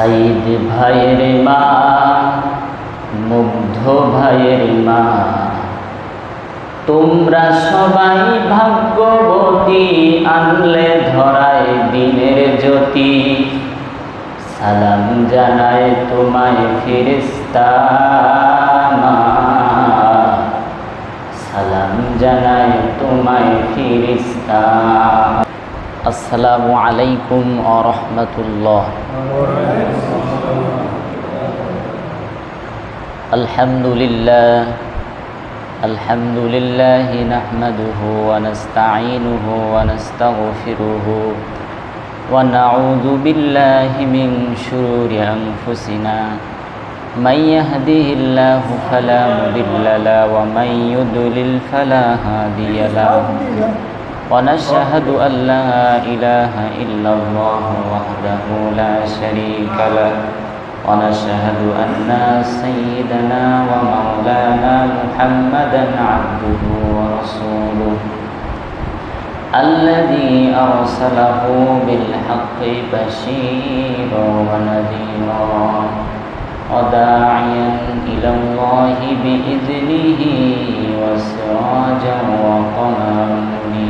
সাইদ ভাইয়ের মা, মুগ্ধ ভাইয়ের মা। তোমরা সবাই ভাগ্যবতী, আনলে ধরায় দিনের জ্যোতি। সালাম জানায় তোমায় ফিরিস্তা। সালাম জানায় তোমায় ফিরিস্তা আসসালামু আলাইকুম আ রহমতুল্লাহ الحمد لله الحمد لله نحمده ونستعينه ونستغفره ونعوذ بالله من شرور أنفسنا من يهده الله فلا مضل له ومن يضلل فلا هادي له ونشهد أن لا إله إلا الله وحده لا شريك له. ونشهد أن سيدنا ومولانا محمدا عبده ورسوله. الذي أرسله بالحق بشيرا ونذيرا وداعيا إلى الله بإذنه وسراجا وقمرا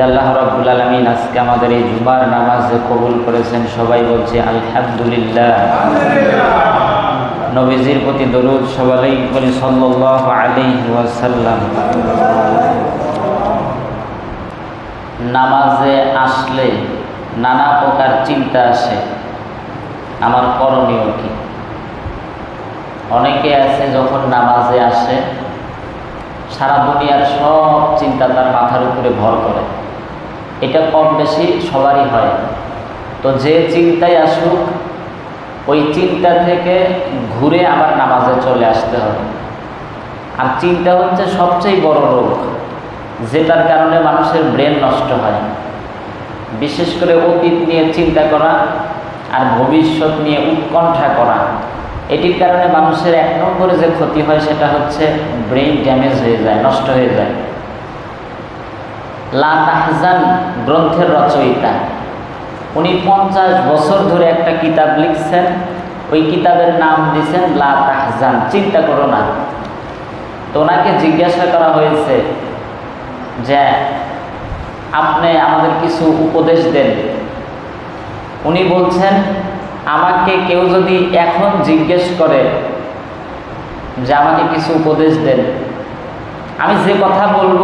জাল্লাহ রাব্বুল আলামিন আজকে আমাদের এই জুমার নামাজ কবুল করেছেন, সবাই বলছে আলহামদুলিল্লাহ। নবীজির প্রতি দরুদ সবাই বলি সাল্লাল্লাহু আলাইহি ওয়াসাল্লাম। নামাজে আসলে নানা প্রকার চিন্তা আসে। আমার করণীয় কি? অনেকে আছে যখন নামাজে আসে, সারা দুনিয়ার সব চিন্তা তার মাথার উপরে ভর করে। এটা কম বেশি সবারই হয়। তো যে চিন্তায় আসুক, ওই চিন্তা থেকে ঘুরে আবার নামাজে চলে আসতে হবে। আর চিন্তা হচ্ছে সবচেয়ে বড় রোগ, যেটার কারণে মানুষের ব্রেন নষ্ট হয়। বিশেষ করে অতীত নিয়ে চিন্তা করা আর ভবিষ্যৎ নিয়ে উৎকণ্ঠা করা, এটির কারণে মানুষের এক নম্বরে যে ক্ষতি হয় সেটা হচ্ছে ব্রেন ড্যামেজ হয়ে যায়, নষ্ট হয়ে যায়। লা তাহজান গ্রন্থের রচয়িতা। উনি পঞ্চাশ বছর ধরে একটা কিতাব লিখছেন। ওই কিতাবের নাম দিয়েছেন লা তাহজান। চিন্তা করো না। তো ওনাকে জিজ্ঞাসা করা হয়েছে যে, আপনি আমাদের কিছু উপদেশ দেন। উনি বলছেন, আমাকে কেউ যদি এখন জিজ্ঞেস করে যে আমাকে কিছু উপদেশ দেন, আমি যে কথা বলব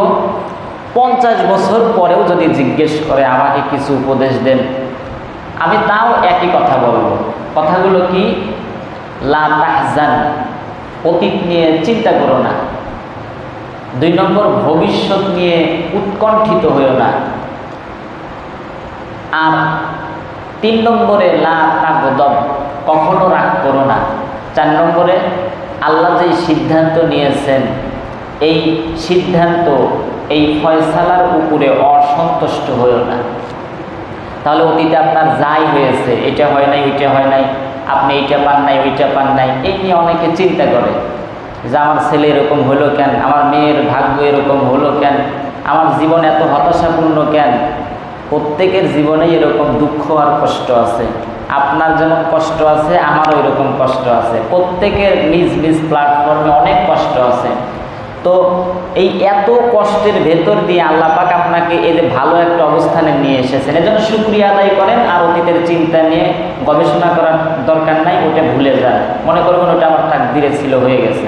পঞ্চাশ বছর পরেও যদি জিজ্ঞেস করে আমাকে কিছু উপদেশ দেন, আমি তাও একই কথা বলব। কথাগুলো কি? লা অতীত নিয়ে চিন্তা করো না। দুই নম্বর, ভবিষ্যৎ নিয়ে উৎকণ্ঠিত হইও না। আর তিন নম্বরে, লা কখনো রাগ করো না। চার নম্বরে, আল্লাহ যে সিদ্ধান্ত নিয়েছেন, এই সিদ্ধান্ত এই ফয়সালার উপরে অসন্তুষ্ট হয়েও না। তাহলে অতীতে আপনার যাই হয়েছে, এটা হয় নাই, ওইটা হয় নাই, আপনি এইটা পান নাই, ওইটা পান নাই, এই নিয়ে অনেকে চিন্তা করে যে আমার ছেলে এরকম হলো কেন, আমার মেয়ের ভাগ্য এরকম হলো কেন, আমার জীবন এত হতাশাপূর্ণ কেন? প্রত্যেকের জীবনেই এরকম দুঃখ আর কষ্ট আছে। আপনার যেমন কষ্ট আছে, আমারও এরকম কষ্ট আছে। প্রত্যেকের নিজ নিজ প্ল্যাটফর্মে অনেক কষ্ট আছে। তো এই এত কষ্টের ভেতর দিয়ে আল্লাহ পাক আপনাকে যে ভালো একটা অবস্থানে নিয়ে এসেছেন। এজন্য শুক্রিয়া আদায় করেন আর অতীতের চিন্তা নিয়ে গবেষণা করার দরকার নাই, ওটা ভুলে যান। মনে করবেন ওটা আমার তাকদিরে ছিল, হয়ে গেছে।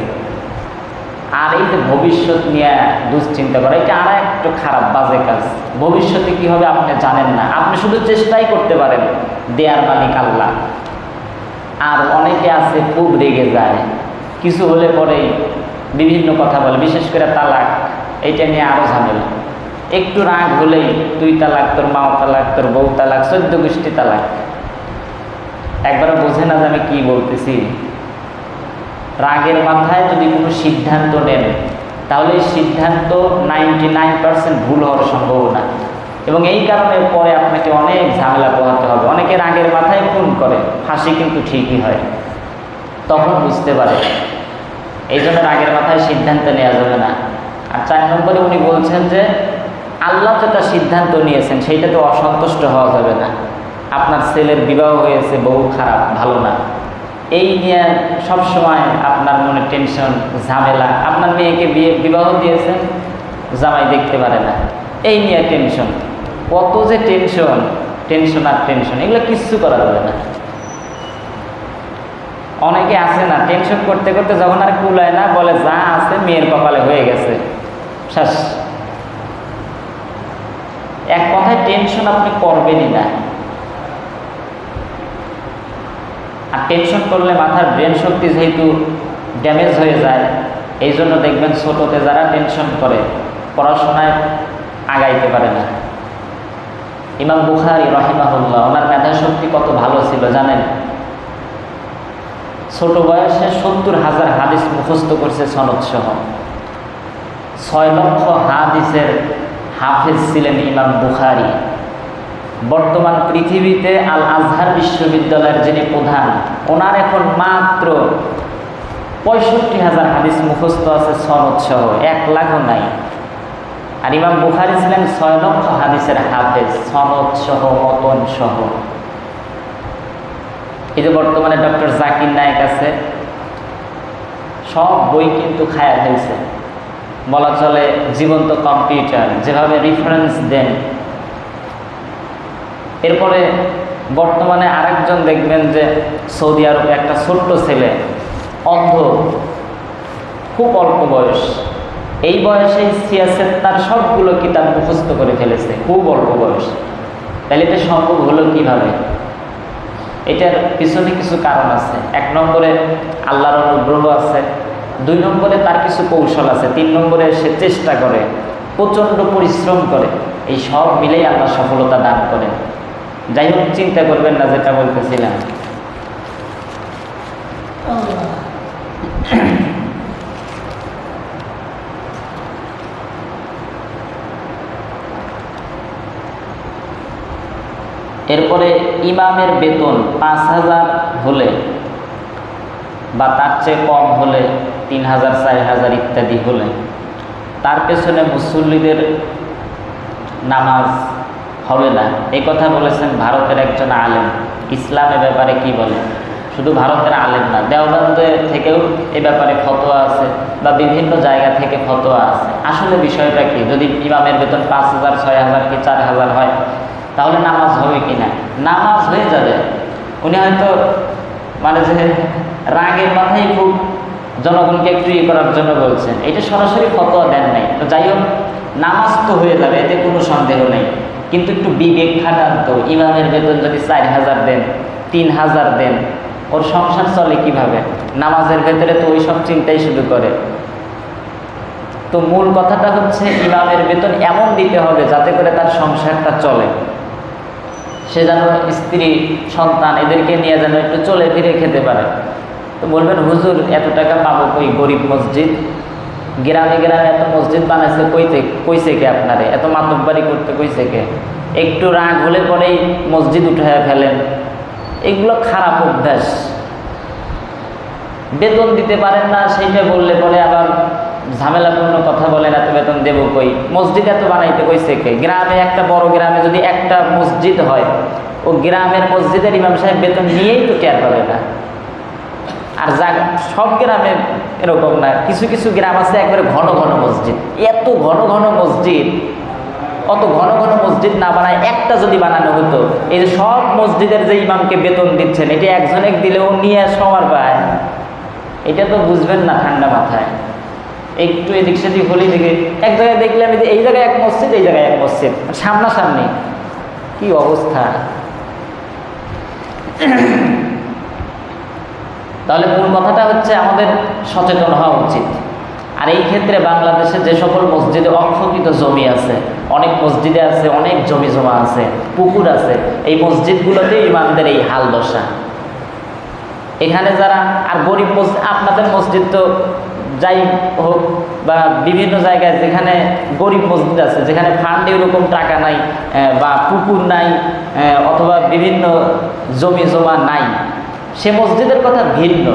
আর এই যে ভবিষ্যৎ নিয়ে দুশ্চিন্তা করা, এটা আর একটু খারাপ, বাজে কাজ। ভবিষ্যতে কি হবে আপনি জানেন না। আপনি শুধু চেষ্টাই করতে পারেন, দেয়ার মালিক আল্লাহ। আর অনেকে আছে, খুব রেগে যায়। কিছু হলে পরেই বিভিন্ন কথা বলে, বিশেষ করে তালাক, এইটা নিয়ে আরও ঝামেলা। একটু রাগ হলেই তুই তালাক, তোর মাও তালাক, তোর বউ তালাক, চোদ্দ গোষ্ঠী তালাক। একবার বোঝে না যে আমি কী বলতেছি। রাগের মাথায় যদি কোনো সিদ্ধান্ত নেন, তাহলে এই সিদ্ধান্ত নাইনটি নাইন পার্সেন্ট ভুল হওয়ার সম্ভাবনা। এবং এই কারণে পরে আপনাকে অনেক ঝামেলা পোহাতে হবে। অনেকে রাগের মাথায় খুন করে ফাঁসি কিন্তু ঠিকই হয়। তখন বুঝতে পারে এই জন্য রাগের মাথায় সিদ্ধান্ত নেওয়া যাবে না। আর চার নম্বরে উনি বলছেন যে, আল্লাহ যেটা সিদ্ধান্ত নিয়েছেন, সেইটাতে অসন্তুষ্ট হওয়া যাবে না। আপনার ছেলের বিবাহ হয়েছে বহু খারাপ, ভালো না। এই নিয়ে সবসময় আপনার মনে টেনশন, ঝামেলা। আপনার মেয়েকে বিয়ে, বিবাহ দিয়েছেন জামাই দেখতে পারে না। এই নিয়ে টেনশন। কত যে টেনশন টেনশন আর টেনশন, এগুলো কিচ্ছু করা যাবে না। অনেকে আছে না টেনশন করতে করতে যখন আর কুলায় না, বলে, যা আছে মেয়ের কপালে হয়ে গেছে। শেষ। এক কথায় টেনশন আপনি করবেনই না। আর টেনশন করলে মাথার ব্রেন শক্তি যেহেতু ড্যামেজ হয়ে যায়, এই জন্য দেখবেন ছোটোতে যারা টেনশন করে, পড়াশোনায় আগাইতে পারে না। ইমাম বুখারি রহিমাহুল্লাহ, ওনার মেধা শক্তি কত ভালো ছিল জানেন? ছোট বয়সে সত্তর হাজার হাদিস মুখস্থ করছে সনদ সহ। ছয় লক্ষ হাদিসের হাফেজ ছিলেন ইমাম বুখারি। বর্তমান পৃথিবীতে আল আজহার বিশ্ববিদ্যালয়ের যিনি প্রধান, ওনার এখন মাত্র পঁয়ষট্টি হাজার হাদিস মুখস্থ আছে সনদ সহ, এক লাখও নাই। আর ইমাম বুখারি ছিলেন ছয় লক্ষ হাদিসের হাফেজ, সনদ সহ অতন সহ। এই যে বর্তমানে ডক্টর জাকির নায়ক আছে, সব বই কিন্তু খায়া ফেলছে। বলা চলে জীবন্ত কম্পিউটার, যেভাবে রিফারেন্স দেন। এরপরে বর্তমানে আরেকজন দেখবেন যে সৌদি আরবে একটা ছোট্ট ছেলে, অন্ধ, খুব অল্প বয়স। এই বয়সে সিয়াসের তার সবগুলো কিতাব মুখস্থ করে ফেলেছে, খুব অল্প বয়স। তাহলে এটা সম্ভব হলো কীভাবে? এটার পিছনে কিছু কারণ আছে। এক নম্বরে আল্লাহর অনুগ্রহ আছে। দুই নম্বরে তার কিছু কৌশল আছে। তিন নম্বরে সে চেষ্টা করে, প্রচণ্ড পরিশ্রম করে। এই সব মিলেই আল্লাহ সফলতা দান করে যাই হোক, চিন্তা করবেন না যেটা বলতেছিলাম। এরপরে ইমামের বেতন পাঁচ হাজার হলে বা তার চেয়ে কম হলে তিন হাজার, চার হাজার ইত্যাদি হলে। তার পেছনে মুসল্লিদের নামাজ হবে না। এই কথা বলেছেন ভারতের একজন আলেম। ইসলামের ব্যাপারে কি বলে? শুধু ভারতের আলেম না, দেওবন্দে থেকেও এ ব্যাপারে ফতোয়া আছে বা বিভিন্ন জায়গা থেকে ফতোয়া আছে। আসলে বিষয়টা কি? যদি ইমামের বেতন পাঁচ হাজার, ছয় হাজার কি চার হাজার হয়? তাহলে নামাজ হবে কি না নামাজ হয়ে যাবে। উনি হয়তো মানে যে রাগের মাথায় খুব জনগণকে একটু ইয়ে করার জন্য বলছেন। এটা সরাসরি ফতোয়া দেন নাই। তো যাই হোক, নামাজ তো হয়ে যাবে, এতে কোনো সন্দেহ নেই। কিন্তু একটু বিবেক খাটান তো। ইমামের বেতন যদি চার হাজার দেন, তিন হাজার দেন, ওর সংসার চলে কীভাবে? নামাজের ভেতরে তো ওই সব চিন্তাই শুরু করে। তো মূল কথাটা হচ্ছে, ইমামের বেতন এমন দিতে হবে যাতে করে তার সংসারটা চলে। সে যেন স্ত্রী, সন্তান এদেরকে নিয়ে যেন একটু চলে ফিরে খেতে পারে। তো বলবেন, হুজুর, এত টাকা পাবো কই? গরিব মসজিদ? গ্রামে গ্রামে এত মসজিদ বানাইছে কইতে কইছে কে আপনারে? এত মাতব্বারি করতে কইছে কে? একটু রাগ হলে পরেই মসজিদ উঠায় ফেলেন। এগুলো খারাপ অভ্যাস। বেতন দিতে পারেন না, সেইটা বললে পরে আবার ঝামেলাপূর্ণ কথা বলেন এত বেতন দেবো কই? মসজিদ এত বানাইতে কইছে কে? গ্রামে একটা বড় গ্রামে যদি একটা মসজিদ হয়, ও গ্রামের মসজিদের ইমাম সাহেব বেতন নিয়েই তো টের পাবে না। আর যা, সব গ্রামে এরকম না। কিছু কিছু গ্রাম আছে একবারে ঘন ঘন মসজিদ। এত ঘন ঘন মসজিদ, অত ঘন ঘন মসজিদ না বানায় একটা যদি বানানো হতো, এই যে সব মসজিদের যে ইমামকে বেতন দিচ্ছেন, এটা একজনে দিলেও নিয়ে সবার পায়। এটা তো বুঝবেন না ঠান্ডা মাথায়। একটু এদিক সেদিক হলেই দেখে। এক জায়গায় দেখলাম যে এই জায়গায় এক মসজিদ, এই জায়গায় এক মসজিদ। সামনাসামনি, কি অবস্থা? তাহলে মূল কথাটা হচ্ছে আমাদের সচেতন হওয়া উচিত। আর এই ক্ষেত্রে বাংলাদেশে যে সকল মসজিদে অক্ষকিত জমি আছে, অনেক মসজিদে আছে, অনেক জমি জমা আছে, পুকুর আছে, এই মসজিদগুলোতে ইমামদের এই হাল দশা। এখানে যারা, আর গরিব মসজিদ, আপনাদের মসজিদ তো যাই হোক বা বিভিন্ন জায়গায় যেখানে গরিব মসজিদ আছে, যেখানে ফান্ডে ওরকম টাকা নাই বা পুকুর নাই অথবা বিভিন্ন জমি জমা নাই, সে মসজিদের কথা ভিন্ন।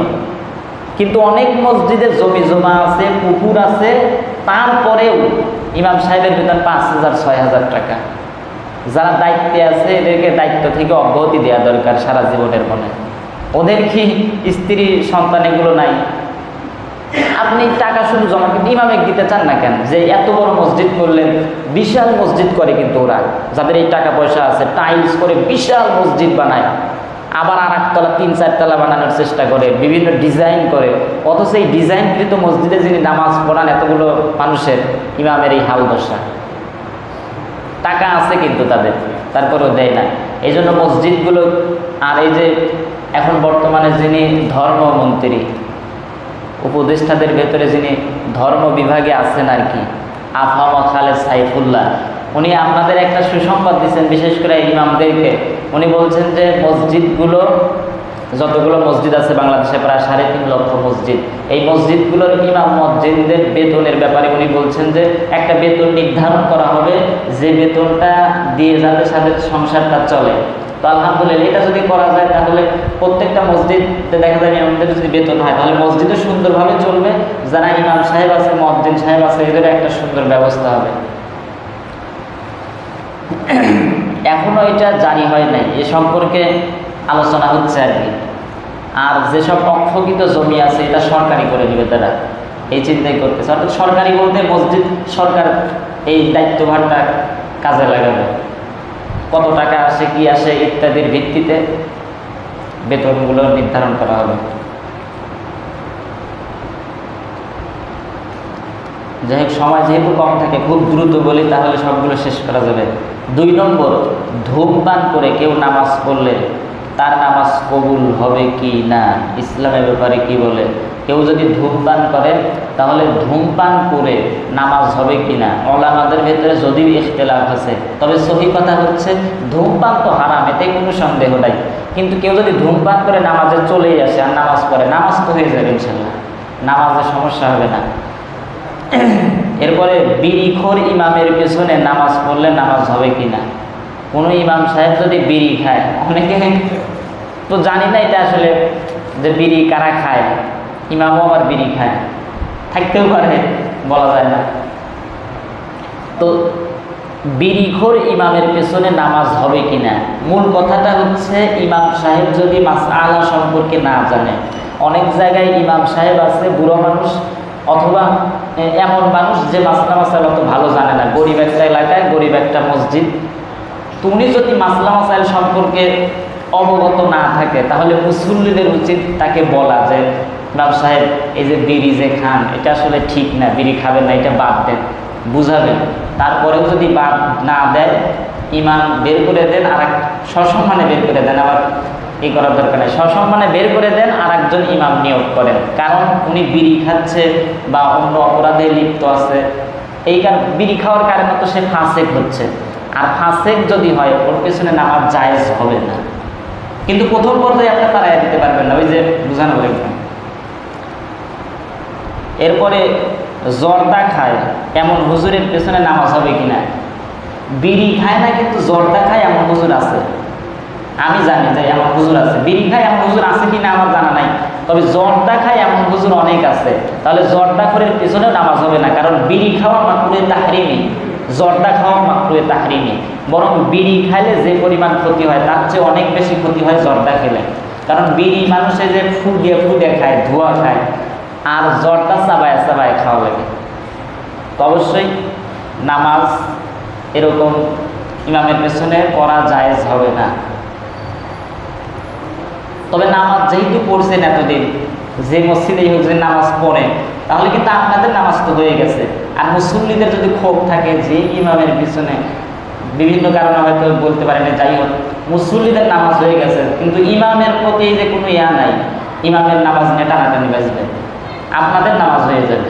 কিন্তু অনেক মসজিদে জমি জমা আছে, পুকুর আছে, তারপরেও ইমাম সাহেবের বেতন পাঁচ হাজার, ছয় হাজার টাকা। যারা দায়িত্বে আছে, এদেরকে দায়িত্ব থেকে অব্যাহতি দেওয়া দরকার সারা জীবনের মনে। ওদের কি স্ত্রী সন্তান এগুলো নাই? আপনি টাকা শুধু জমা কিন্তু ইমামে দিতে চান না কেন? যে এত বড় মসজিদ করলেন, বিশাল মসজিদ করে কিন্তু ওরা। যাদের এই টাকা পয়সা আছে, টাইলস করে বিশাল মসজিদ বানায়। আবার আর একতলা তিন চারতলা বানানোর চেষ্টা করে, বিভিন্ন ডিজাইন করে। অথচ এই ডিজাইনকৃত মসজিদে যিনি নামাজ পড়ান, এতগুলো মানুষের ইমামের এই হাল দশা। টাকা আছে কিন্তু তাদের, তারপরেও দেয় না। এই জন্য মসজিদগুলো, আর এই যে এখন বর্তমানে যিনি ধর্মমন্ত্রী উপদেষ্টাদের ভেতরে যিনি ধর্ম বিভাগে আছেন আর কি, আফামা খালেদ সাইফুল্লাহ, উনি আপনাদের একটা সুসংবাদ দিচ্ছেন, বিশেষ করে ইমামদেরকে। উনি বলছেন যে মসজিদগুলো, যতগুলো মসজিদ আছে বাংলাদেশে, প্রায় সাড়ে তিন লক্ষ মসজিদ। এই মসজিদগুলোর ইমাম মসজিদদের বেতনের ব্যাপারে উনি বলছেন যে একটা বেতন নির্ধারণ করা হবে, যে বেতনটা দিয়ে যাতে সাথে সংসারটা চলে। তো আলহামদুলিল্লাহ, এটা যদি করা যায়, তাহলে প্রত্যেকটা মসজিদে দেখা যায় ইমামদের যদি বেতন হয়, তাহলে মসজিদও সুন্দরভাবে চলবে, যারা ইমাম সাহেব আছে, মসজিদ সাহেব আছে এদের একটা সুন্দর ব্যবস্থা হবে। এখনও এটা জারি হয় নাই, এ সম্পর্কে আলোচনা হচ্ছে আর কি। আর যেসব অক্ষকিত জমি আছে, এটা সরকারি করে দিবে তারা, এই চিন্তাই করতেছে। অর্থাৎ সরকারি বলতে মসজিদ সরকার এই দায়িত্বভারটা কাজে লাগাবে। কত টাকা আসে কি আসে ইত্যাদির ভিত্তিতে বেতনগুলো নির্ধারণ করা হবে। যাই হোক, সময় যেহেতু কম থাকে, খুব দ্রুত বলি, তাহলে সবগুলো শেষ করা যাবে। দুই নম্বর, ধূমপান করে কেউ নামাজ পড়লে তার নামাজ কবুল হবে কি না? ইসলামের ব্যাপারে কি বলে? কেউ যদি ধূমপান করে, তাহলে ধূমপান করে নামাজ হবে কি না? ওলামাদের ভেতরে যদিও ইখতলাফ আছে, তবে সহি কথা হচ্ছে ধূমপান তো হারাম এতে কোনো সন্দেহ নাই। কিন্তু কেউ যদি ধূমপান করে নামাজে চলেই আসে আর নামাজ পড়ে, নামাজ তো হয়ে যাবে ইনশাল্লাহ নামাজের সমস্যা হবে না। এরপরে বিড়িখোর ইমামের পেছনে নামাজ পড়লে নামাজ হবে কি না? কোনো ইমাম সাহেব যদি বিড়ি খায়, অনেকে তো জানি না এটা আসলে যে বিড়ি কারা খায়। ইমামও আবার বিড়ি খায়। থাকতেও পারে, বলা যায় না। তো বিড়িখোর ইমামের পেছনে নামাজ হবে কি না মূল কথাটা হচ্ছে, ইমাম সাহেব যদি মাস আলা সম্পর্কে না জানে, অনেক জায়গায় ইমাম সাহেব আছে, বুড়ো মানুষ, অথবা এমন মানুষ যে মাসলা মাসাইল অত ভালো জানে না। গরিব একটা এলাকায়, গরিব একটা মসজিদ। তো উনি যদি মাসলা মাসাইল সম্পর্কে অবগত না থাকে, তাহলে মুসল্লিদের উচিত তাকে বলা যে ইমাম সাহেব, এই যে বিড়ি যে খান, এটা আসলে ঠিক না, বিড়ি খাবেন না, এটা বাদ দেন। বুঝাবেন। তারপরেও যদি বাদ না দেয় ইমান বের করে দেন আর এক সসম্মানে বের করে দেন, আবার এই করার দরকার নেই। সসম্মানে বের করে দেন আর একজন ইমাম নিয়োগ করেন। কারণ উনি বিড়ি খাচ্ছে বা অন্য অপরাধে লিপ্ত আছে। এই কারণ বিড়ি খাওয়ার কারণে তো সে ফাঁসেক হচ্ছে। আর ফাঁসেক যদি হয়, ওর পেছনে নামাজ জায়েজ হবে না। কিন্তু প্রথম পর্যায়ে আপনি তারাই দিতে পারবেন না, ওই যে বোঝানো লাগবে এরপরে জর্দা খায়, এমন হুজুরের পেছনে নামাজ হবে কিনা? বিড়ি খায় না কিন্তু জর্দা খায়, এমন হুজুর আছে। আমি জানি যে এমন হুজুর আছে। বিড়ি খায়, এমন হুজুর আছে কিনা আমার জানা নাই। তবে জর্দা খায়, এমন হুজুর অনেক আছে। তাহলে জর্দা করে পিছনেও নামাজ হবে না, কারণ বিড়ি খাওয়া মাকুরে তাহরিমি জর্দা খাওয়া মাকুরে তাহরিমি বরং বিড়ি খাইলে যে পরিমাণ ক্ষতি হয়, তার চেয়ে অনেক বেশি ক্ষতি হয় জর্দা খেলে। কারণ বিড়ি মানুষে যে ফুডিয়ে ফুডে খায়, ধোয়া খায়, আর জর্দা চাবায় চাবায় খাওয়া লাগে। তো অবশ্যই নামাজ এরকম ইমামের পেছনে পড়া জায়েজ হবে না। তবে নামাজ যেহেতু পড়ছেন এতদিন, যে মসজিদে যে নামাজ পড়ে তাহলে কিন্তু আপনাদের নামাজ তো হয়ে গেছে। আর মুসল্লিদের যদি ক্ষোভ থাকে যে ইমামের পিছনে, বিভিন্ন কারণে হয়তো বলতে পারেন, যাই হোক, মুসল্লিদের নামাজ হয়ে গেছে, কিন্তু ইমামের প্রতি যে কোনো ইয়া নাই, ইমামের নামাজ নেটানাটানি বাজবে, আপনাদের নামাজ হয়ে যাবে।